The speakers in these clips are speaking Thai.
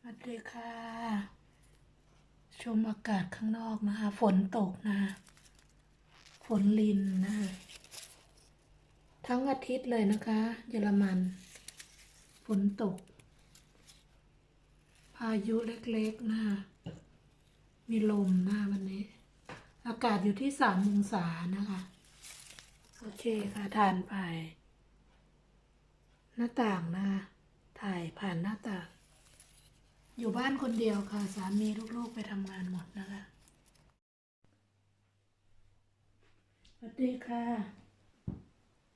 สวัสดีค่ะ ชมอากาศข้างนอกนะคะ ฝนตกนะ ฝนลินนะ ทั้งอาทิตย์เลยนะคะ เยอรมัน ฝนตก พายุเล็กๆนะคะมีลมนะวันนี้ อากาศอยู่ที่สามองศานะคะ โอเคค่ะทานไป หน้าต่างนะคะถ่ายผ่านหน้าต่าง อยู่บ้านคนเดียวค่ะ สามีลูกๆไปทำงานหมดนะคะสวัสดีค่ะ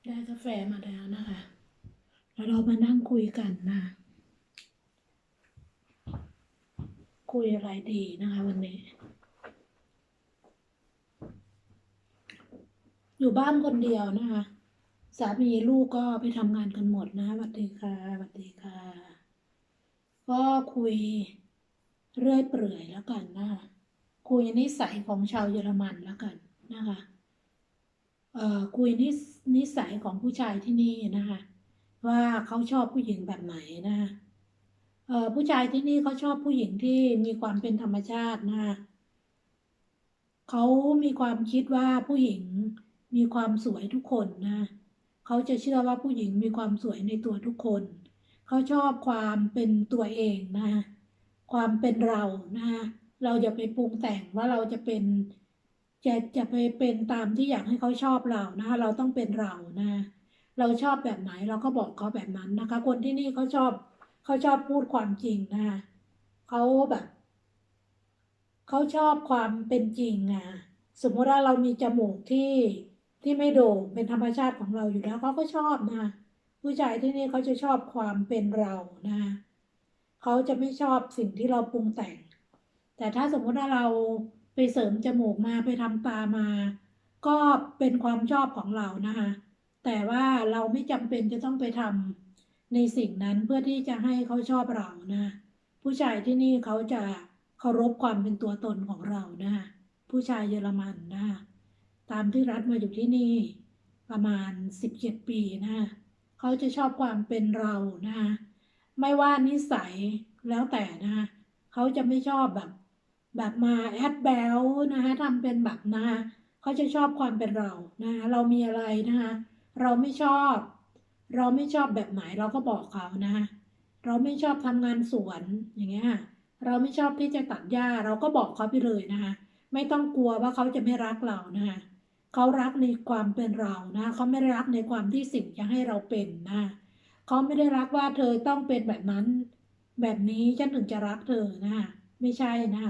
ได้กาแฟมาแล้วนะคะ แล้วเรามานั่งคุยกันนะ คุยอะไรดีนะคะวันนี้ อยู่บ้านคนเดียวนะคะ สามีลูกก็ไปทำงานกันหมดนะสวัสดีค่ะสวัสดีค่ะ ก็คุยเรื่อยเปื่อยแล้วกันนะคะคุยนิสัยของชาวเยอรมันแล้วกันนะคะเอ่อคุยนิสนิสัยของผู้ชายที่นี่นะคะ ว่าเขาชอบผู้หญิงแบบไหนนะคะเอ่อผู้ชายที่นี่เขาชอบผู้หญิงที่มีความเป็นธรรมชาตินะคะเขามีความคิดว่าผู้หญิงมีความสวยทุกคนนะเขาจะเชื่อว่าผู้หญิงมีความสวยในตัวทุกคน เขาชอบความเป็นตัวเองนะคะความเป็นเรานะคะเราจะไปปรุงแต่งว่าเราจะเป็นจะจะไปเป็นตามที่อยากให้เขาชอบเรานะคะเราต้องเป็นเรานะเราชอบแบบไหนเราก็บอกเขาแบบนั้นนะคะ คนที่นี่เขาชอบเขาชอบพูดความจริงนะคะเขาแบบเขาชอบความเป็นจริงอะสมมติว่าเรามีจมูกที่ที่ไม่โด่งเป็นธรรมชาติของเราอยู่แล้วเขาก็ชอบนะ ผู้ชายที่นี่เขาจะชอบความเป็นเรานะเขาจะไม่ชอบสิ่งที่เราปรุงแต่ง แต่ถ้าสมมติว่าเราไปเสริมจมูกมาไปทำตามา ก็เป็นความชอบของเรานะคะแต่ว่าเราไม่จำเป็นจะต้องไปทำในสิ่งนั้นเพื่อที่จะให้เขาชอบเรานะผู้ชายที่นี่เขาจะเคารพความเป็นตัวตนของเรานะผู้ชายเยอรมันนะตามที่รัฐมาอยู่ที่นี่ประมาณ 17 ปีนะ เขาจะชอบความเป็นเรานะคะไม่ว่านิสัยแล้วแต่นะคะเขาจะไม่ชอบแบบแบบมาแอดแบลนะคะทำเป็นแบบนะคะเขาจะชอบความเป็นเรานะคะเรามีอะไรนะคะเราไม่ชอบ เราไม่ชอบแบบไหนเราก็บอกเขานะคะเราไม่ชอบทำงานสวนอย่างเงี้ยเราไม่ชอบที่จะตัดหญ้าเราก็บอกเขาไปเลยนะคะไม่ต้องกลัวว่าเขาจะไม่รักเรานะคะ เขารักในความเป็นเรานะเขาไม่ได้รักในความที่สิ่งจะให้เราเป็นนะเขาไม่ได้รักว่าเธอต้องเป็นแบบนั้น แบบนี้ฉันถึงจะรักเธอนะไม่ใช่นะ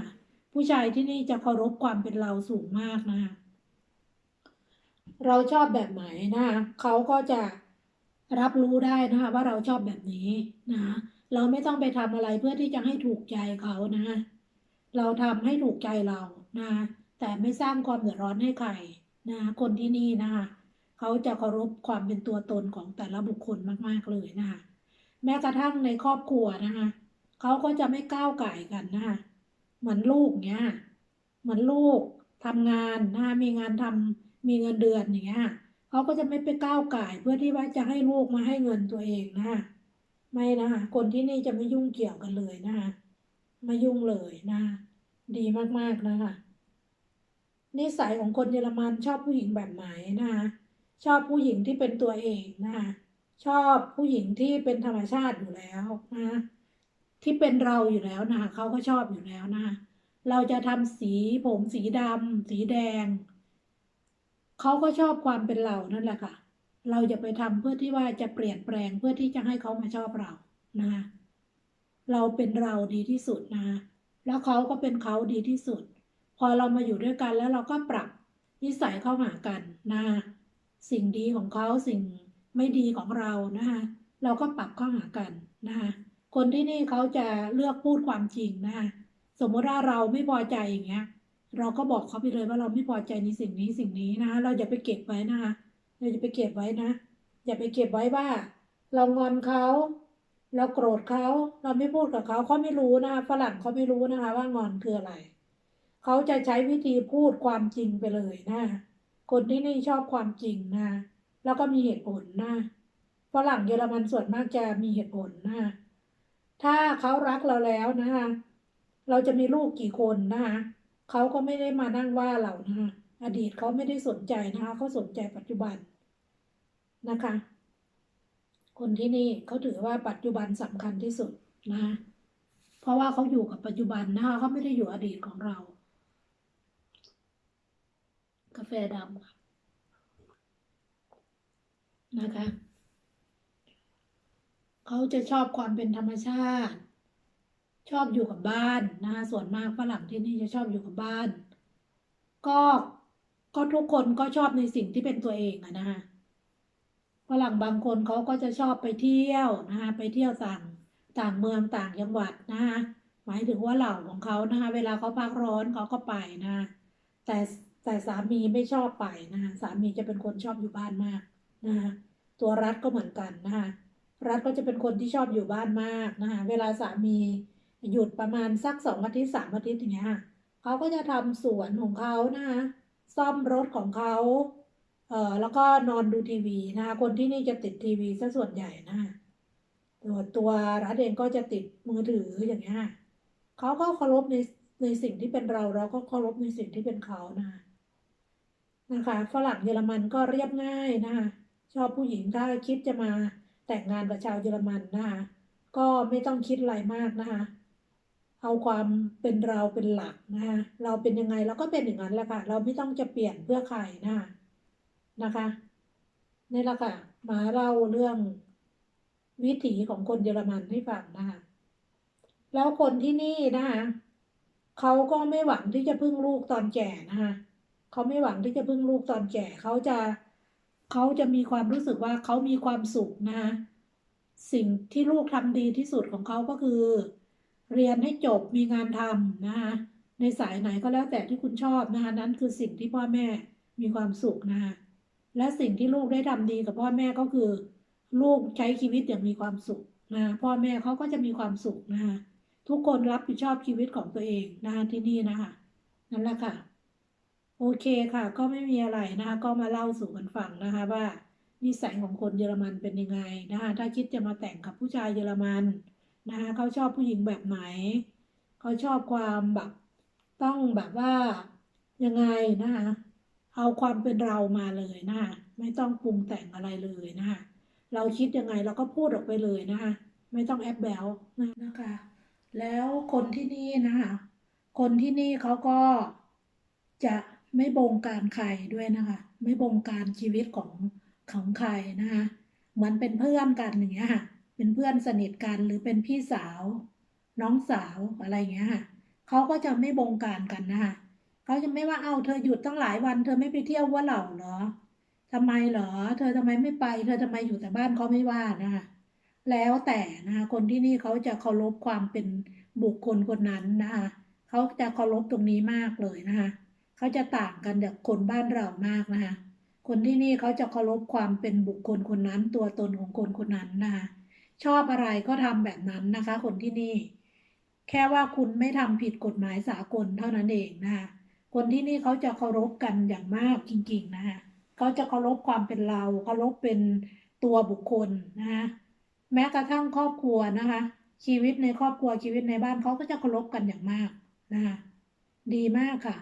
ผู้ชายที่นี่จะเคารพความเป็นเราสูงมากนะเราชอบแบบไหนนะเขาก็จะรับรู้ได้นะคะว่าเราชอบแบบนี้นะเราไม่ต้องไปทำอะไรเพื่อที่จะให้ถูกใจเขานะ เราทำให้ถูกใจเรานะแต่ไม่สร้างความเดือดร้อนให้ใคร นะคนที่นี่นะคะเขาจะเคารพความเป็นตัวตนของแต่ละบุคคลมาก ๆ เลยนะคะแม้กระทั่งในครอบครัวนะคะเขาก็จะไม่ก้าวไก่กันนะคะเหมือนลูกเนี้ยเหมือนลูกทำงานนะมีงานทำมีเงินเดือนอย่างเงี้ยเขาก็จะไม่ไปก้าวไก่เพื่อที่ว่าจะให้ลูกมาให้เงินตัวเองนะไม่นะคะคนที่นี่จะไม่ยุ่งเกี่ยวกันเลยนะคะไม่ยุ่งเลยนะ ดีมากๆนะคะ นิสัยของคนเยอรมันชอบผู้หญิงแบบไหนนะคะชอบผู้หญิงที่เป็นตัวเองนะคะชอบผู้หญิงที่เป็นธรรมชาติอยู่แล้วนะที่เป็นเราอยู่แล้วนะคะเขาก็ชอบอยู่แล้วนะคะเราจะทำสีผมสีดำสีแดงเขาก็ชอบความเป็นเรานั่นแหละค่ะ เราจะไปทำเพื่อที่ว่าจะเปลี่ยนแปลงเพื่อที่จะให้เขามาชอบเรานะเราเป็นเราดีที่สุดนะแล้วเขาก็เป็นเขาดีที่สุด พอเรามาอยู่ด้วยกันแล้วเราก็ปรับนิสัยเข้าหากันนะสิ่งดีของเขาสิ่งไม่ดีของเรานะคะเราก็ปรับเข้าหากันนะคะคนที่นี่เขาจะเลือกพูดความจริงนะคะสมมติว่าเราไม่พอใจอย่างเงี้ย เราก็บอกเขาไปเลยว่าเราไม่พอใจในสิ่งนี้สิ่งนี้นะคะเราอย่าไปเก็บไว้นะคะเราอย่าไปเก็บไว้นะ อย่าไปเก็บไว้ว่า เรางอนเขาเราโกรธเขาเราไม่พูดกับเขาเขาไม่รู้นะคะฝรั่งเขาไม่รู้นะคะว่างอนคืออะไร เขาจะใช้วิธีพูดความจริงไปเลยนะ คนที่นี่ชอบความจริงนะ แล้วก็มีเหตุผลนะฝรั่งเยอรมันส่วนมากจะมีเหตุผลนะ ถ้าเขารักเราแล้วนะคะเราจะมีลูกกี่คนนะคะเขาก็ไม่ได้มานั่งว่าเรานะคะอดีตเขาไม่ได้สนใจนะคะเขาสนใจปัจจุบันนะคะ คนที่นี่เขาถือว่าปัจจุบันสำคัญที่สุดนะ เพราะว่าเขาอยู่กับปัจจุบันนะคะเขาไม่ได้อยู่อดีตของเรา กาแฟ ดำค่ะนะคะเขาจะชอบความเป็นธรรมชาติ ชอบอยู่กับบ้านนะคะส่วนมากฝรั่งที่นี่จะชอบอยู่กับบ้าน ก็ก็ทุกคนก็ชอบในสิ่งที่เป็นตัวเองอะนะคะฝรั่งบางคนเขาก็จะชอบไปเที่ยวนะคะไปเที่ยวต่างต่างเมืองต่างจังหวัดนะคะหมายถึงว่าเหล่าของเขานะคะเวลาเขาพักร้อนเขาก็ไปนะคะแต่ แต่สามีไม่ชอบไปนะคะสามีจะเป็นคนชอบอยู่บ้านมากนะคะตัวรัฐก็เหมือนกันนะคะรัฐก็จะเป็นคนที่ชอบอยู่บ้านมากนะคะเวลาสามีหยุดประมาณสักสองอาทิตย์สามอาทิตย์อย่างเงี้ยเขาก็จะทำสวนของเขานะคะซ่อมรถของเขาเอ่อแล้วก็นอนดูทีวีนะคะคนที่นี่จะติดทีวีซะส่วนใหญ่นะคะตัวตัวรัฐเองก็จะติดมือถืออย่างเงี้ยเขาก็เคารพในในสิ่งที่เป็นเราเราก็เคารพในสิ่งที่เป็นเขานะคะ นะคะฝรั่งเยอรมันก็เรียบง่ายนะคะชอบผู้หญิงถ้าคิดจะมาแต่งงานกับชาวเยอรมันนะคะก็ไม่ต้องคิดอะไรมากนะคะเอาความเป็นเราเป็นหลักนะคะเราเป็นยังไงเราก็เป็นอย่างนั้นแหละค่ะ เราไม่ต้องจะเปลี่ยนเพื่อใครนะคะนะคะนี่แหละค่ะมาเล่าเรื่องวิถีของคนเยอรมันให้ฟังนะคะแล้วคนที่นี่นะคะเขาก็ไม่หวังที่จะพึ่งลูกตอนแก่นะคะ เขาไม่หวังที่จะพึ่งลูกตอนแก่เขาจะเขาจะมีความรู้สึกว่าเขามีความสุขนะคะสิ่งที่ลูกทำดีที่สุดของเขาก็คือ เรียนให้จบมีงานทำนะคะในสายไหนก็แล้วแต่ที่คุณชอบนะคะนั้นคือสิ่งที่พ่อแม่มีความสุขนะคะและสิ่งที่ลูกได้ทำดีกับพ่อแม่ก็คือ ลูกใช้ชีวิตอย่างมีความสุขนะพ่อแม่เขาก็จะมีความสุขนะคะทุกคนรับผิดชอบชีวิตของตัวเองนะคะที่นี่นะคะนั่นแหละค่ะ โอเคค่ะ ก็ไม่มีอะไรนะคะ ก็มาเล่าสู่กันฟังนะคะว่านิสัยของคนเยอรมันเป็นยังไงนะคะ ถ้าคิดจะมาแต่งกับผู้ชายเยอรมันนะคะเขาชอบผู้หญิงแบบไหนเขาชอบความแบบต้องแบบว่ายังไงนะคะเอาความเป็นเรามาเลยนะคะไม่ต้องปรุงแต่งอะไรเลยนะคะเราคิดยังไงเราก็พูดออกไปเลยนะคะไม่ต้องแอบแบลนะคะ แล้วคนที่นี่นะคะคนที่นี่เขาก็จะ ไม่บงการใครด้วยนะคะ ไม่บงการชีวิตของของใครนะคะเหมือนเป็นเพื่อนกันอย่างเงี้ยค่ะ เป็นเพื่อนสนิทกันหรือเป็นพี่สาว น้องสาวอะไรอย่างเงี้ยค่ะเขาก็จะไม่บงการกันนะคะเขาจะไม่ว่าเอาเธอหยุดตั้งหลายวัน เธอไม่ไปเที่ยวว่าเหล่าเหรอทำไมเหรอ เธอทำไมไม่ไป เธอทำไมอยู่แต่บ้านเขาไม่ว่านะคะแล้วแต่นะคะคนที่นี่เขาจะเคารพความเป็นบุคคลคนนั้นนะคะเขาจะเคารพตรงนี้มากเลยนะคะ เขาจะต่างกันจากคนบ้านเรามากนะคะคนที่นี่เขาจะเคารพความเป็นบุคคลคนนั้นตัวตนของคนคนนั้นนะคะชอบอะไรก็ทำแบบนั้นนะคะ คนที่นี่ แค่ว่าคุณไม่ทำผิดกฎหมายสากลเท่านั้นเองนะคะคนที่นี่เขาจะเคารพกันอย่างมากจริงๆนะคะเขาจะเคารพความเป็นเราเคารพเป็นตัวบุคคลนะคะแม้กระทั่งครอบครัวนะคะ ชีวิตในครอบครัวชีวิตในบ้านเขาก็จะเคารพกันอย่างมากนะคะดีมากค่ะ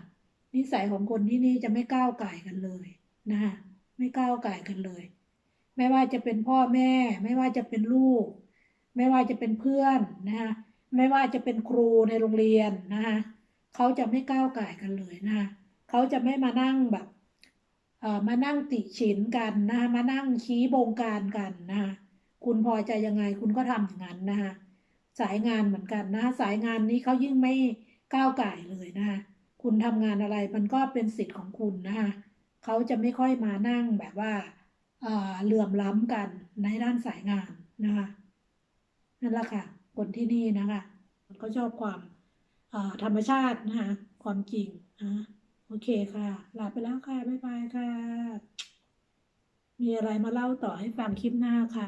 นิสัยของคนที่นี่จะไม่ก้าวไก่กันเลยนะคะไม่ก้าวไก่กันเลย ไม่ว่าจะเป็นพ่อแม่ ไม่ว่าจะเป็นลูก ไม่ว่าจะเป็นเพื่อนนะคะไม่ว่าจะเป็นครูในโรงเรียนนะคะเขาจะไม่ก้าวไก่กันเลยนะคะเขาจะไม่มานั่งแบบเอ่อมานั่งติฉินกันนะคะมานั่งชี้บงการกันนะคะคุณพอใจยังไงคุณก็ทำอย่างนั้นนะคะสายงานเหมือนกันนะ สายงานนี้เขายิ่งไม่ก้าวไก่เลยนะคะ คุณทำงานอะไรมันก็เป็นสิทธิ์ของคุณนะคะเขาจะไม่ค่อยมานั่งแบบว่าเออเหลื่อมล้ำกันในด้านสายงานนะคะนั่นแหละค่ะ คนที่นี่นะคะเขาชอบความธรรมชาตินะคะความจริงนะโอเคค่ะลาไปแล้วค่ะ บ๊ายบายค่ะ มีอะไรมาเล่าต่อให้ฟังคลิปหน้าค่ะ